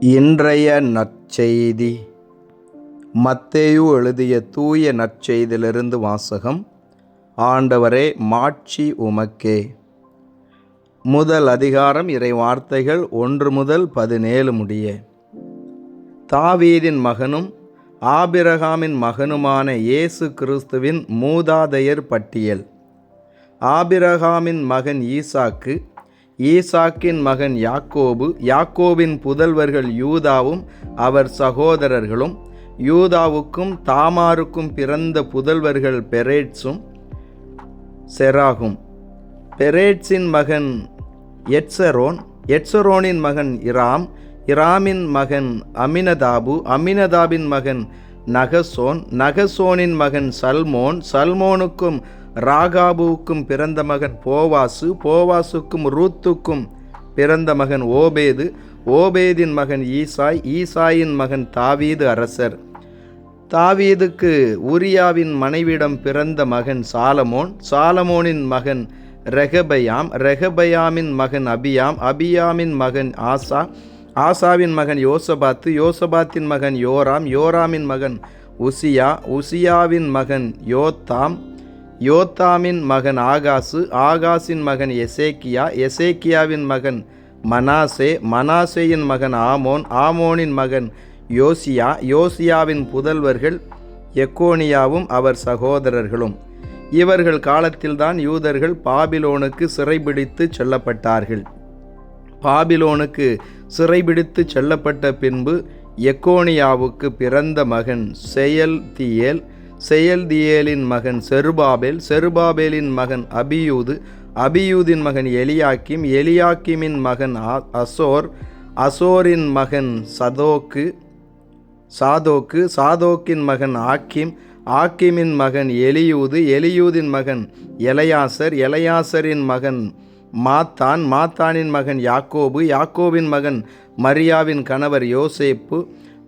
இன்றைய நற்செய்தி. மத்தேயு எழுதிய தூய நற்செய்தியிலிருந்து வாசகம் ஆண்டவரே மாட்சி உமக்கே. முதல் அதிகாரம் இறை வார்த்தைகள் ஒன்று முதல் பதினேழு முடிய. தாவீதின் மகனும் ஆபிரகாமின் மகனுமான இயேசு கிறிஸ்துவின் மூதாதையர் பட்டியல். ஆபிரகாமின் மகன் ஈசாக்கு ஈசாக்கின் மகன் யாக்கோபு யாக்கோபின் புதல்வர்கள் யூதாவும் அவர் சகோதரர்களும் யூதாவுக்கும் தாமாருக்கும் பிறந்த புதல்வர்கள் பெரேட்ஸும் செராகும். பெரேட்ஸின் மகன் எட்சரோன் எட்சரோனின் மகன் இராம் இராமின் மகன் அமினதாபு அமினதாபின் மகன் நகசோன் நகசோனின் மகன் சல்மோன் சல்மோனுக்கும் ராகாபுவுக்கும் பிறந்த மகன் போவாசு போவாசுக்கும் ரூத்துக்கும் பிறந்த மகன் ஓபேது ஓபேதின் மகன் ஈசாய் ஈசாயின் மகன் தாவீது அரசர். தாவீதுக்கு உரியாவின் மனைவிடம் பிறந்த மகன் சாலமோன் சாலமோனின் மகன் ரெகபயாம் ரெகபயாமின் மகன் அபியாம் அபியாமின் மகன் ஆசா ஆசாவின் மகன் யோசபாத்து யோசபாத்தின் மகன் யோராம் யோராமின் மகன் உசியா உசியாவின் மகன் யோத்தாம் யோத்தாமின் மகன் ஆகாசு ஆகாசின் மகன் எசேக்கியா எசேக்கியாவின் மகன் மனாசே மனாசேயின் மகன் ஆமோன் ஆமோனின் மகன் யோசியா யோசியாவின் புதல்வர்கள் எக்கோனியாவும் அவர் சகோதரர்களும். இவர்கள் காலத்தில்தான் யூதர்கள் பாபிலோனுக்கு சிறைபிடித்து செல்லப்பட்டார்கள். பாபிலோனுக்கு சிறைபிடித்து செல்லப்பட்ட பின்பு எக்கோனியாவுக்கு பிறந்த மகன் செயல் தியேல் செயல்தியேலின் மகன் செருபாபேல் செருபாபேலின் மகன் அபியூது அபியூதின் மகன் எலியாக்கிம் எலியாக்கிமின் மகன் அசோர் அசோரின் மகன் சதோக்கு சாதோக்கு சாதோக்கின் மகன் ஆக்கிம் ஆக்கிமின் மகன் எலியூது எலியூதின் மகன் எலையாசர் எலையாசரின் மகன் மாத்தான் மாத்தானின் மகன் யாக்கோபு யாக்கோபின் மகன் மரியாவின் கணவர் யோசேப்பு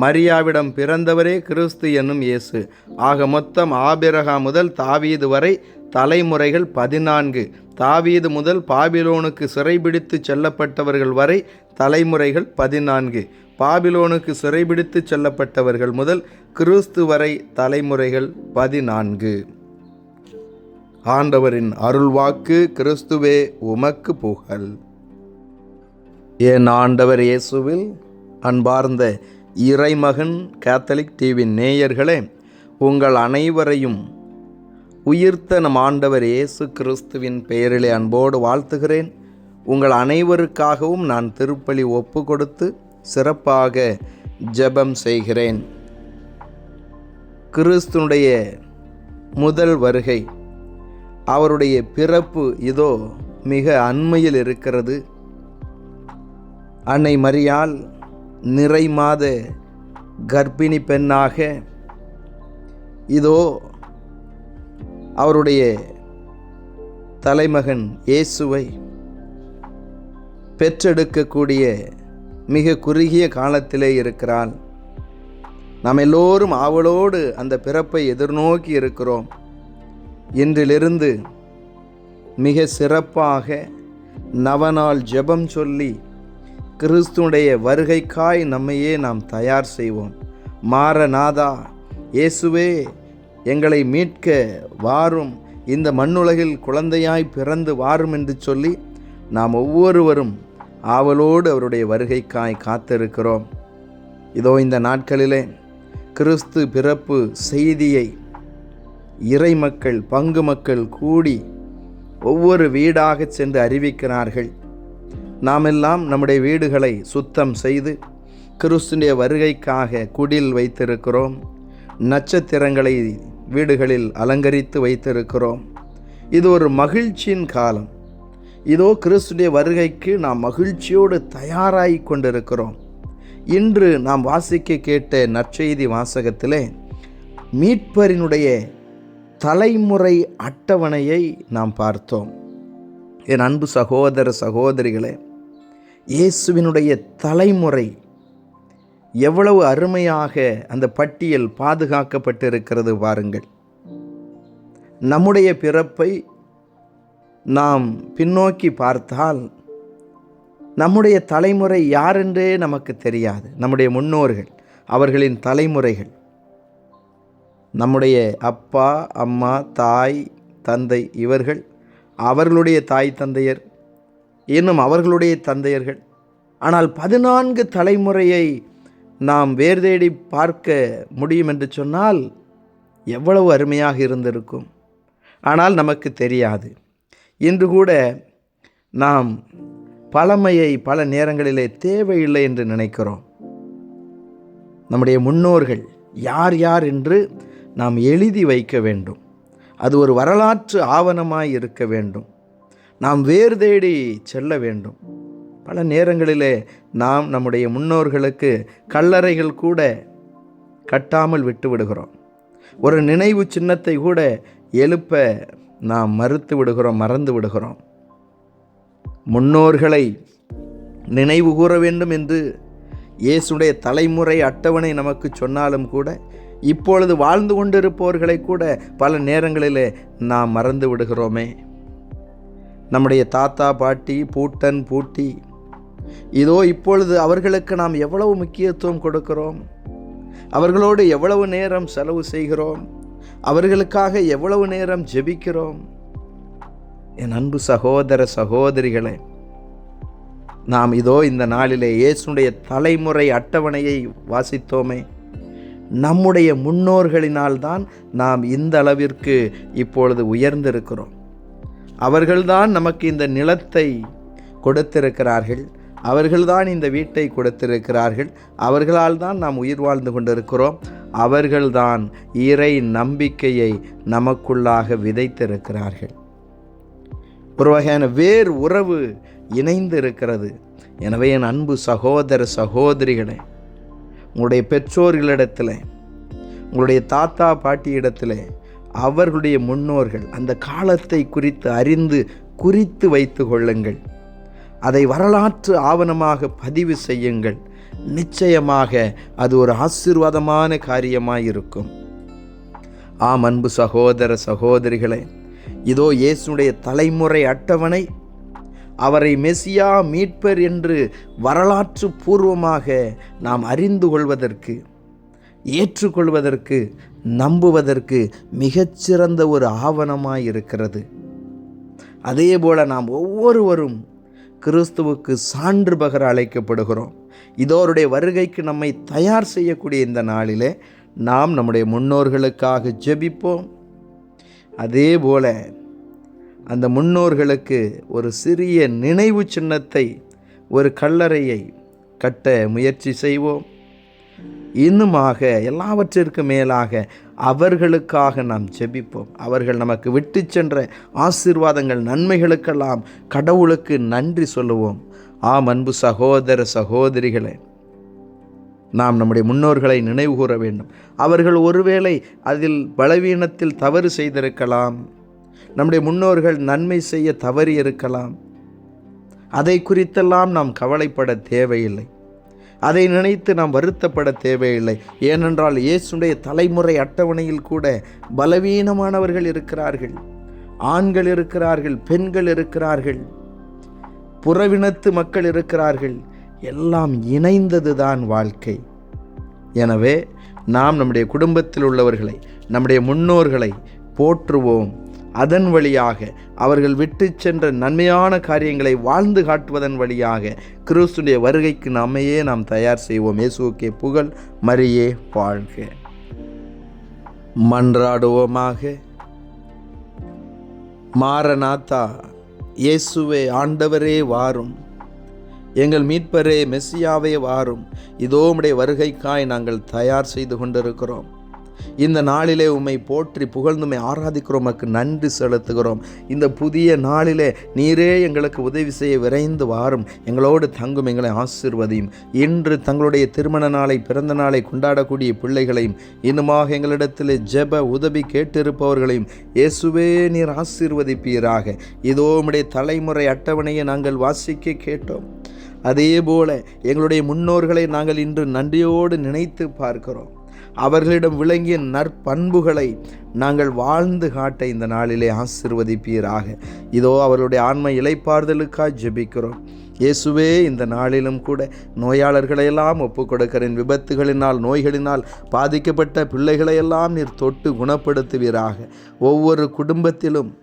மரியாவிடம் பிறந்தவரே கிறிஸ்து என்னும் இயேசு. ஆக மொத்தம் ஆபிரகா முதல் தாவீது வரை தலைமுறைகள் பதினான்கு. தாவீது முதல் பாபிலோனுக்கு சிறைபிடித்து செல்லப்பட்டவர்கள் வரை தலைமுறைகள் பதினான்கு. பாபிலோனுக்கு சிறைபிடித்து செல்லப்பட்டவர்கள் முதல் கிறிஸ்து வரை தலைமுறைகள் பதினான்கு. ஆண்டவரின் அருள்வாக்கு கிறிஸ்துவே உமக்கு புகழ். என் ஆண்டவர் இயேசுவில் அன்பார்ந்த இறைமகன் கேத்தலிக் டிவி நேயர்களே உங்கள் அனைவரையும் உயிர்த்த நம் ஆண்டவர் இயேசு கிறிஸ்துவின் பெயரிலே அன்போடு வாழ்த்துகிறேன். உங்கள் அனைவருக்காகவும் நான் திருப்பலி ஒப்பு கொடுத்து சிறப்பாக ஜெபம் செய்கிறேன். கிறிஸ்துனுடைய முதல் வருகை அவருடைய பிறப்பு இதோ மிக அண்மையில் இருக்கிறது. அன்னை மரியால் நிறை மாத கர்ப்பிணி பெண்ணாக இதோ அவருடைய தலைமகன் இயேசுவை பெற்றெடுக்கக்கூடிய மிக குறுகிய காலத்திலே இருக்கிறாள் நாம் எல்லோரும் ஆவலோடு அந்த பிறப்பை எதிர்நோக்கி இருக்கிறோம். இன்றிலிருந்து மிக சிறப்பாக நவநாள் ஜெபம் சொல்லி கிறிஸ்துனுடைய வருகைக்காய் நம்மையே நாம் தயார் செய்வோம். மாறநாதா இயேசுவே எங்களை மீட்க வாரும். இந்த மண்ணுலகில் குழந்தையாய் பிறந்து வாரும் என்று சொல்லி நாம் ஒவ்வொருவரும் ஆவலோடு அவருடைய வருகைக்காய் காத்திருக்கிறோம். இதோ இந்த நாட்களிலே கிறிஸ்து பிறப்பு செய்தியை இறை மக்கள் பங்கு மக்கள் கூடி ஒவ்வொரு வீடாக சென்று அறிவிக்கிறார்கள். நாமெல்லாம் நம்முடைய வீடுகளை சுத்தம் செய்து கிறிஸ்துடைய வருகைக்காக குடில் வைத்திருக்கிறோம். நட்சத்திரங்களை வீடுகளில் அலங்கரித்து வைத்திருக்கிறோம். இது ஒரு மகிழ்ச்சியின் காலம். இதோ கிறிஸ்துடைய வருகைக்கு நாம் மகிழ்ச்சியோடு தயாராகி கொண்டிருக்கிறோம். இன்று நாம் வாசிக்க கேட்ட நற்செய்தி வாசகத்திலே மீட்பரினுடைய தலைமுறை அட்டவணையை நாம் பார்த்தோம். என் அன்பு சகோதர சகோதரிகளே இயேசுவினுடைய தலைமுறை எவ்வளவு அருமையாக அந்த பட்டியல் பாதுகாக்கப்பட்டிருக்கிறது பாருங்கள். நம்முடைய பிறப்பை நாம் பின்னோக்கி பார்த்தால் நம்முடைய தலைமுறை யாரென்றே நமக்கு தெரியாது. நம்முடைய முன்னோர்கள் அவர்களின் தலைமுறைகள். நம்முடைய அப்பா அம்மா தாய் தந்தை இவர்கள் அவர்களுடைய தாய் தந்தையர் இன்னும் அவர்களுடைய தந்தையர்கள். ஆனால் பதினான்கு தலைமுறையை நாம் வேர் தேடி பார்க்க முடியும் என்று சொன்னால் எவ்வளவு அருமையாக இருந்திருக்கும். ஆனால் நமக்கு தெரியாது. இன்று கூட நாம் பழமையை பல நேரங்களிலே தேவையில்லை என்று நினைக்கிறோம். நம்முடைய முன்னோர்கள் யார் யார் என்று நாம் எழுதி வைக்க வேண்டும். அது ஒரு வரலாற்று ஆவணமாய் இருக்க வேண்டும். நாம் வேறு தேடி செல்ல வேண்டும். பல நேரங்களிலே நாம் நம்முடைய முன்னோர்களுக்கு கல்லறைகள் கூட கட்டாமல் விட்டு விடுகிறோம். ஒரு நினைவு சின்னத்தை கூட எழுப்ப நாம் மறுத்து விடுகிறோம் மறந்து விடுகிறோம். முன்னோர்களை நினைவு கூற வேண்டும் என்று இயேசுடைய தலைமுறை அட்டவணை நமக்கு சொன்னாலும் கூட இப்பொழுது வாழ்ந்து கொண்டிருப்பவர்களை கூட பல நேரங்களிலே நாம் மறந்து விடுகிறோமே. நம்முடைய தாத்தா பாட்டி பூட்டன் பூட்டி. இதோ இப்பொழுது அவர்களுக்கு நாம் எவ்வளவு முக்கியத்துவம் கொடுக்கிறோம்? அவர்களோடு எவ்வளவு நேரம் செலவு செய்கிறோம்? அவர்களுக்காக எவ்வளவு நேரம் ஜெபிக்கிறோம்? என் அன்பு சகோதர சகோதரிகளே நாம் இதோ இந்த நாளிலே இயேசுடைய தலைமுறை அட்டவணையை வாசித்தோமே. நம்முடைய முன்னோர்களினால்தான் நாம் இந்த அளவிற்கு இப்பொழுது உயர்ந்திருக்கிறோம். அவர்கள்தான் நமக்கு இந்த நிலத்தை கொடுத்திருக்கிறார்கள். அவர்கள்தான் இந்த வீட்டை கொடுத்திருக்கிறார்கள். அவர்களால் தான் நாம் உயிர் வாழ்ந்து கொண்டிருக்கிறோம். அவர்கள்தான் இறை நம்பிக்கையை நமக்குள்ளாக விதைத்திருக்கிறார்கள். ஒரு வகையான வேர் உறவு இணைந்து இருக்கிறது எனவே என் அன்பு சகோதர சகோதரிகளே உங்களுடைய பெற்றோர்களிடத்தில் உங்களுடைய தாத்தா பாட்டியிடத்தில் அவர்களுடைய முன்னோர்கள் அந்த காலத்தை குறித்து அறிந்து குறித்து வைத்து கொள்ளுங்கள். அதை வரலாற்று ஆவணமாக பதிவு செய்யுங்கள். நிச்சயமாக அது ஒரு ஆசீர்வாதமான காரியமாக இருக்கும் ஆம் அன்பு சகோதர சகோதரிகளே இதோ இயேசுடைய தலைமுறை அட்டவணை. அவரை மெசியா மீட்பர் என்று வரலாற்று பூர்வமாக நாம் அறிந்து கொள்வதற்கு ஏற்றுக்கொள்வதற்கு நம்புவதற்கு மிகச்சிறந்த ஒரு ஆவணமாக இருக்கிறது அதே போல நாம் ஒவ்வொருவரும் கிறிஸ்துவுக்கு சான்று பகர அழைக்கப்படுகிறோம். இதோருடைய வருகைக்கு நம்மை தயார் செய்யக்கூடிய இந்த நாளிலே நாம் நம்முடைய முன்னோர்களுக்காக ஜெபிப்போம். அதே போல அந்த முன்னோர்களுக்கு ஒரு சிறிய நினைவு சின்னத்தை ஒரு கல்லறையை கட்ட முயற்சி செய்வோம். இன்னுமாக எல்லாவற்றிற்கும் மேலாக அவர்களுக்காக நாம் ஜெபிப்போம். அவர்கள் நமக்கு விட்டு சென்ற ஆசீர்வாதங்கள் நன்மைகளுக்கெல்லாம் கடவுளுக்கு நன்றி சொல்லுவோம். ஆம் அன்பு சகோதர சகோதரிகளே நாம் நம்முடைய முன்னோர்களை நினைவு கூற வேண்டும். அவர்கள் ஒருவேளை அதில் பலவீனத்தில் தவறு செய்திருக்கலாம். நம்முடைய முன்னோர்கள் நன்மை செய்ய தவறி இருக்கலாம் அதை குறித்தெல்லாம் நாம் கவலைப்பட தேவையில்லை. அதை நினைத்து நாம் வருத்தப்பட தேவையில்லை. ஏனென்றால் இயேசுடைய தலைமுறை அட்டவணையில் கூட பலவீனமானவர்கள் இருக்கிறார்கள். ஆண்கள் இருக்கிறார்கள் பெண்கள் இருக்கிறார்கள். புறவினத்து மக்கள் இருக்கிறார்கள். எல்லாம் இணைந்ததுதான் வாழ்க்கை. எனவே நாம் நம்முடைய குடும்பத்தில் உள்ளவர்களை நம்முடைய முன்னோர்களை போற்றுவோம். அதன் வழியாக அவர்கள் விட்டு சென்ற நன்மையான காரியங்களை வாழ்ந்து காட்டுவதன் வழியாக கிறிஸ்துடைய வருகைக்கு நம்மையே நாம் தயார் செய்வோம். இயேசுக்கே புகழ் மரியே வாழ்க. மன்றாடுவோமாக. மாரநாத்தா இயேசுவே ஆண்டவரே வாரும். எங்கள் மீட்பரே மெஸ்ஸியாவே வாரும். இதோ உடைய வருகைக்காய் நாங்கள் தயார் செய்து கொண்டிருக்கிறோம். இந்த நாளிலே உம்மை போற்றி புகழ்ந்துமை ஆராதிக்கிறோம் மக்கு நன்றி செலுத்துகிறோம். இந்த புதிய நாளிலே நீரே எங்களுக்கு உதவி செய்ய விரைந்து வாரும். எங்களோடு தங்கும் எங்களை ஆசிர்வதையும். இன்று தங்களுடைய திருமண நாளை பிறந்த நாளை கொண்டாடக்கூடிய பிள்ளைகளையும் இன்னுமாக எங்களிடத்தில் ஜெப உதவி கேட்டிருப்பவர்களையும் இயேசுவே நீர் ஆசீர்வதிப்பீராக. இதோ உடைய தலைமுறை அட்டவணையை நாங்கள் வாசிக்க கேட்டோம். அதே போல எங்களுடைய முன்னோர்களை நாங்கள் இன்று நன்றியோடு நினைத்து பார்க்கிறோம். அவர்களிடம் விளங்கிய நற்பண்புகளை நாங்கள் வாழ்ந்து காட்ட இந்த நாளிலே ஆசிர்வதிப்பீராக. இதோ அவர்களுடைய ஆன்ம இலைப்பாறுதலுக்காக ஜெபிக்கிறோம். இயேசுவே இந்த நாளிலும் கூட நோயாளர்களையெல்லாம் ஒப்பு கொடுக்கிறேன் விபத்துகளினால் நோய்களினால் பாதிக்கப்பட்ட பிள்ளைகளையெல்லாம் நீர் தொட்டு குணப்படுத்துவீராக. ஒவ்வொரு குடும்பத்திலும்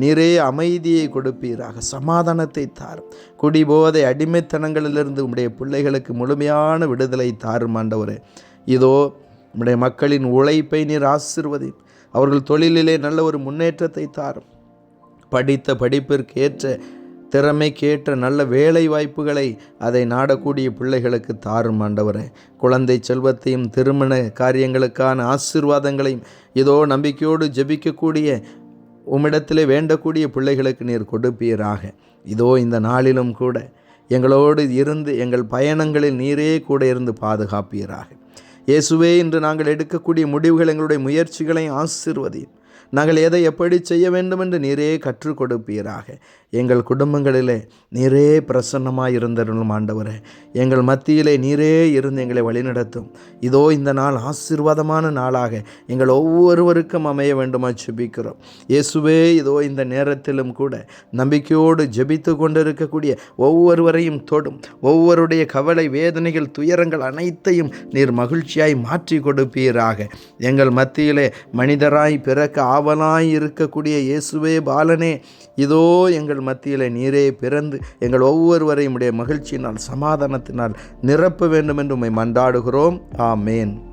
நீரே அமைதியை கொடுப்பீராக. சமாதானத்தை தாரும். குடிபோதை அடிமைத்தனங்களிலிருந்து உம்முடைய பிள்ளைகளுக்கு முழுமையான விடுதலை தாரும் ஆண்டவரே இதோ நம்முடைய மக்களின் உழைப்பை நீர் ஆசிர்வதி அவர்கள் தொழிலிலே நல்ல ஒரு முன்னேற்றத்தை தாரும். படித்த படிப்பிற்கு ஏற்ற திறமைக்கேற்ற நல்ல வேலை வாய்ப்புகளை அதை நாடக்கூடிய பிள்ளைகளுக்கு தாரும் ஆண்டவரே. குழந்தை செல்வத்தையும் திருமண காரியங்களுக்கான ஆசீர்வாதங்களையும் இதோ நம்பிக்கையோடு ஜெபிக்கக்கூடிய உம்மிடத்திலே வேண்டக்கூடிய பிள்ளைகளுக்கு நீர் கொடுப்பீராக. இதோ இந்த நாளிலும் கூட எங்களோடு இருந்து எங்கள் பயணங்களில் நீரே கூட இருந்து பாதுகாப்பீராக. இயேசுவே இன்று நாங்கள் எடுக்கக்கூடிய முடிவுகள் எங்களுடைய முயற்சிகளை ஆசிர்வதியும். நாங்கள் எதை எப்படி செய்ய வேண்டும் என்று நீரே கற்றுக் கொடுப்பீராக. எங்கள் குடும்பங்களிலே நீரே பிரசன்னமாக இருந்தருளும் ஆண்டவரே. எங்கள் மத்தியிலே நீரே இருந்து எங்களை வழிநடத்தும். இதோ இந்த நாள் ஆசீர்வாதமான நாளாக எங்கள் ஒவ்வொருவருக்கும் அமைய வேண்டுமா ஜெபிக்கிறோம். இயேசுவே இதோ இந்த நேரத்திலும் கூட நம்பிக்கையோடு ஜெபித்து கொண்டிருக்கக்கூடிய ஒவ்வொருவரையும் தொடும். ஒவ்வொருடைய கவலை வேதனைகள் துயரங்கள் அனைத்தையும் நீர் மகிழ்ச்சியாய் மாற்றி கொடுப்பீராக. எங்கள் மத்தியிலே மனிதராய் பிறக்க ஆவலாய் இருக்கக்கூடிய இயேசுவே பாலனே இதோ எங்கள் மத்தியில் நீரே பிறந்து எங்கள் ஒவ்வொருவரையும் உடைய மகிழ்ச்சியினால் சமாதானத்தினால் நிரப்ப வேண்டும் என்று உண்மை மன்றாடுகிறோம். ஆமேன்.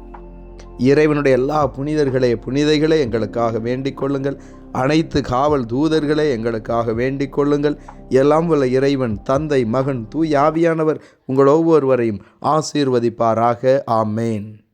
இறைவனுடைய எல்லா புனிதர்களே புனிதைகளே எங்களுக்காக வேண்டிக் கொள்ளுங்கள். அனைத்து காவல் தூதர்களே எங்களுக்காக வேண்டிக் கொள்ளுங்கள். எல்லாம் உள்ள இறைவன் தந்தை மகன் தூயாவியானவர் உங்கள் ஒவ்வொருவரையும் ஆசீர்வதிப்பாராக. ஆமேன்.